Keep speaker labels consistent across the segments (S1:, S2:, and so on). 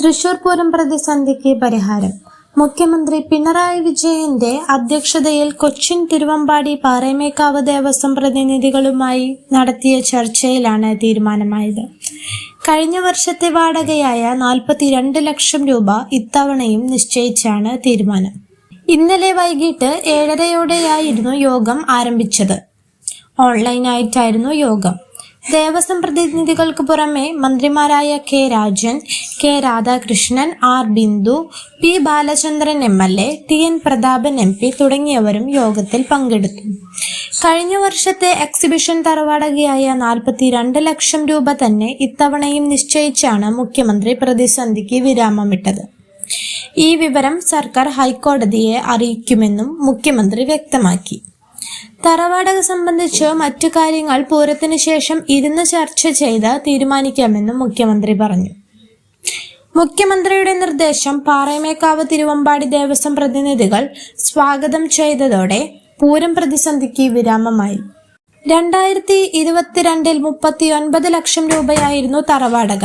S1: തൃശൂർ പൂരം പ്രതിസന്ധിക്ക് പരിഹാരം മുഖ്യമന്ത്രി പിണറായി വിജയന്റെ അധ്യക്ഷതയിൽ കൊച്ചിൻ തിരുവമ്പാടി പാറമേക്കാവ് ദേവസ്വം പ്രതിനിധികളുമായി നടത്തിയ ചർച്ചയിലാണ് തീരുമാനമായത് കഴിഞ്ഞ വർഷത്തെ വാടകയായ നാൽപ്പത്തിരണ്ട് ലക്ഷം രൂപ ഇത്തവണയും നിശ്ചയിച്ചാണ് തീരുമാനം ഇന്നലെ വൈകിട്ട് ഏഴരയോടെയായിരുന്നു യോഗം ആരംഭിച്ചത് ഓൺലൈനായിട്ടായിരുന്നു യോഗം ദേവസ്വം പ്രതിനിധികൾക്ക് പുറമെ മന്ത്രിമാരായ K Rajan K Radhakrishnan R Bindu P Balachandran M L A T N Prathapan M P തുടങ്ങിയവരും യോഗത്തിൽ പങ്കെടുത്തു കഴിഞ്ഞ വർഷത്തെ എക്സിബിഷൻ തറവാടകയായ നാൽപ്പത്തി രണ്ട് ലക്ഷം രൂപ തന്നെ ഇത്തവണയും നിശ്ചയിച്ചാണ് മുഖ്യമന്ത്രി പ്രതിസന്ധിക്ക് വിരാമമിട്ടത് ഈ വിവരം സർക്കാർ ഹൈക്കോടതിയെ അറിയിക്കുമെന്നും മുഖ്യമന്ത്രി വ്യക്തമാക്കി തറവാടക സംബന്ധിച്ച് മറ്റു കാര്യങ്ങൾ പൂരത്തിന് ശേഷം ഇരുന്ന് ചർച്ച ചെയ്ത് തീരുമാനിക്കാമെന്നും മുഖ്യമന്ത്രി പറഞ്ഞു മുഖ്യമന്ത്രിയുടെ നിർദ്ദേശം പാറയമേക്കാവ് തിരുവമ്പാടി ദേവസ്വം പ്രതിനിധികൾ സ്വാഗതം ചെയ്തതോടെ പൂരം പ്രതിസന്ധിക്ക് വിരാമമായി രണ്ടായിരത്തി ഇരുപത്തിരണ്ടിൽ ഒൻപത് ലക്ഷം രൂപയായിരുന്നു തറവാടക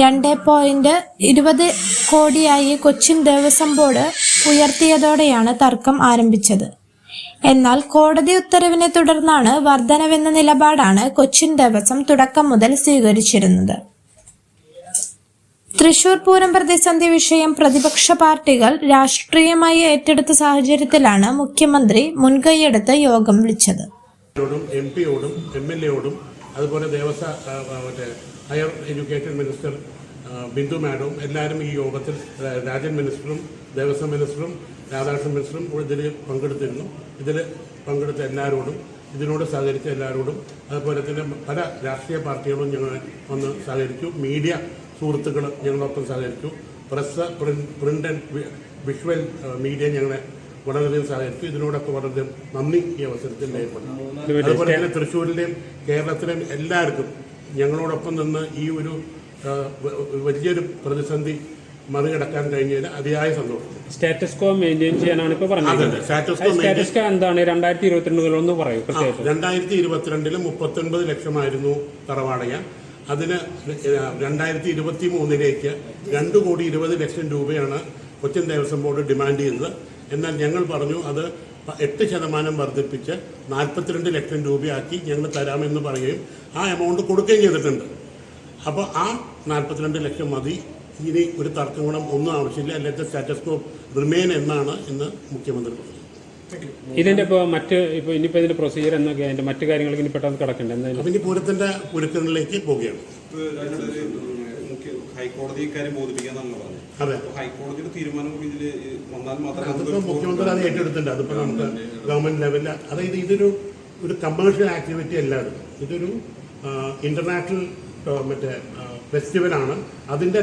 S1: രണ്ട് പോയിന്റ് ഇരുപത് കോടിയായി കൊച്ചിൻ ദേവസ്വം ബോർഡ് ഉയർത്തിയതോടെയാണ് തർക്കം ആരംഭിച്ചത് എന്നാൽ കോടതി ഉത്തരവിനെ തുടർന്നാണ് വർധനവെന്ന നിലപാടാണ് കൊച്ചിൻ ദേവസ്വം തുടക്കം മുതൽ സ്വീകരിച്ചിരുന്നത് തൃശൂർ പൂരം പ്രതിസന്ധി വിഷയം പ്രതിപക്ഷ പാർട്ടികൾ രാഷ്ട്രീയമായി ഏറ്റെടുത്ത സാഹചര്യത്തിലാണ് മുഖ്യമന്ത്രി മുൻകൈയെടുത്ത് യോഗം വിളിച്ചത്
S2: എം പിയോടും എം എൽ എയോടും അതുപോലെ ദേവസ്വം മറ്റേ ഹയർ എഡ്യൂക്കേഷൻ മിനിസ്റ്റർ ബിന്ദു മാഡവും എല്ലാവരും ഈ യോഗത്തിൽ രാജൻ മിനിസ്റ്ററും ദേവസ്വം മിനിസ്റ്ററും രാധാകൃഷ്ണൻ മിനിസ്റ്ററും ഇതിൽ പങ്കെടുത്തിരുന്നു ഇതിൽ പങ്കെടുത്ത എല്ലാവരോടും ഇതിനോട് സഹകരിച്ച എല്ലാവരോടും അതുപോലെ തന്നെ പല രാഷ്ട്രീയ പാർട്ടികളും ഞങ്ങൾ ഒന്ന് സഹകരിച്ചു മീഡിയ സുഹൃത്തുക്കൾ ഞങ്ങളൊപ്പം സഹകരിച്ചു press print and visual media ഞങ്ങളെ വളരെയധികം സഹകരിച്ചു ഇതിനോടൊക്കെ വളരെ നന്ദി ഈ അവസരത്തിൽ രേഖപ്പെടുന്നു അതുപോലെ തന്നെ തൃശ്ശൂരിലെയും കേരളത്തിലെയും എല്ലാവർക്കും ഞങ്ങളോടൊപ്പം നിന്ന് ഈ ഒരു വലിയൊരു പ്രതിസന്ധി മറികടക്കാൻ കഴിഞ്ഞതിന് അതിയായ സന്തോഷം
S3: സ്റ്റാറ്റസ് കോ മെയിൻറ്റെയിൻ ചെയ്യാനാണ് ഇപ്പോൾ പറഞ്ഞത്
S4: സ്റ്റാറ്റസ് കോ എന്താണ് രണ്ടായിരത്തി
S3: ഇരുപത്തിരണ്ടിലൊന്ന് പറയൂ
S2: രണ്ടായിരത്തി ഇരുപത്തിരണ്ടിൽ മുപ്പത്തൊൻപത് ലക്ഷമായിരുന്നു തറവാടക അതിന് രണ്ടായിരത്തി ഇരുപത്തി മൂന്നിലേക്ക് രണ്ട് കോടി ഇരുപത് ലക്ഷം രൂപയാണ് കൊച്ചിൻ ദേവസ്വം ബോർഡ് ഡിമാൻഡ് ചെയ്യുന്നത് എന്നാൽ ഞങ്ങൾ പറഞ്ഞു അത് എട്ട് ശതമാനം വർദ്ധിപ്പിച്ച് നാൽപ്പത്തിരണ്ട് ലക്ഷം രൂപയാക്കി ഞങ്ങൾ തരാമെന്ന് പറയുകയും ആ എമൗണ്ട് കൊടുക്കുകയും ചെയ്തിട്ടുണ്ട് അപ്പോൾ ആ നാൽപ്പത്തിരണ്ട് ലക്ഷം മതി ഇനി ഒരു തർക്കം ഗുണം ഒന്നും ആവശ്യമില്ല അല്ലെങ്കിൽ സ്റ്റാറ്റസ് കോ റിമെയിൻ എന്നാണ് ഇന്ന് മുഖ്യമന്ത്രി പറഞ്ഞത്
S3: ഇതിന്റെ ഇപ്പോ മറ്റ് ഇപ്പൊ ഇനിയിപ്പോ ഇതിന്റെ പ്രൊസീജിയർ എന്നൊക്കെ അതിന്റെ മറ്റു കാര്യങ്ങൾക്ക് ഇനി പെട്ടെന്ന് കിടക്കണ്ടേ എന്തായാലും
S2: ഇനി പൂരത്തിന്റെ ഒരുക്കങ്ങളിലേക്ക് പോവുകയാണ്
S5: ഹൈക്കോടതി പറഞ്ഞത് അതെ ഹൈക്കോടതിയുടെ ഇതിൽ വന്നാൽ മാത്രമേ
S2: മുഖ്യമന്ത്രി അത് ഏറ്റെടുത്തിട്ടുണ്ട് നമുക്ക് ഗവൺമെന്റ് ലെവലിൽ അതായത് ഇതൊരു ഒരു കമേഴ്ഷ്യൽ ആക്ടിവിറ്റി അല്ല ഇതൊരു ഇന്റർനാഷണൽ മറ്റേ ഫെസ്റ്റിവലാണ് അതിൻ്റെ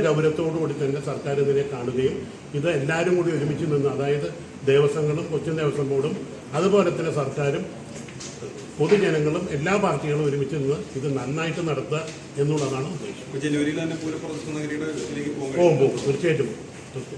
S2: കൂടി തന്നെ സർക്കാർ ഇതിനെ കാണുകയും ഇത് എല്ലാവരും കൂടി ഒരുമിച്ച് നിന്ന് അതായത് ദേവസ്വങ്ങളും കൊച്ചിൻ ദേവസ്വം ബോർഡും അതുപോലെ തന്നെ സർക്കാരും പൊതുജനങ്ങളും എല്ലാ പാർട്ടികളും ഒരുമിച്ച് നിന്ന് ഇത് നന്നായിട്ട് നടത്തുക എന്നുള്ളതാണ് ഉദ്ദേശം ജനുവരിയിൽ തന്നെ പോകും പോകും തീർച്ചയായിട്ടും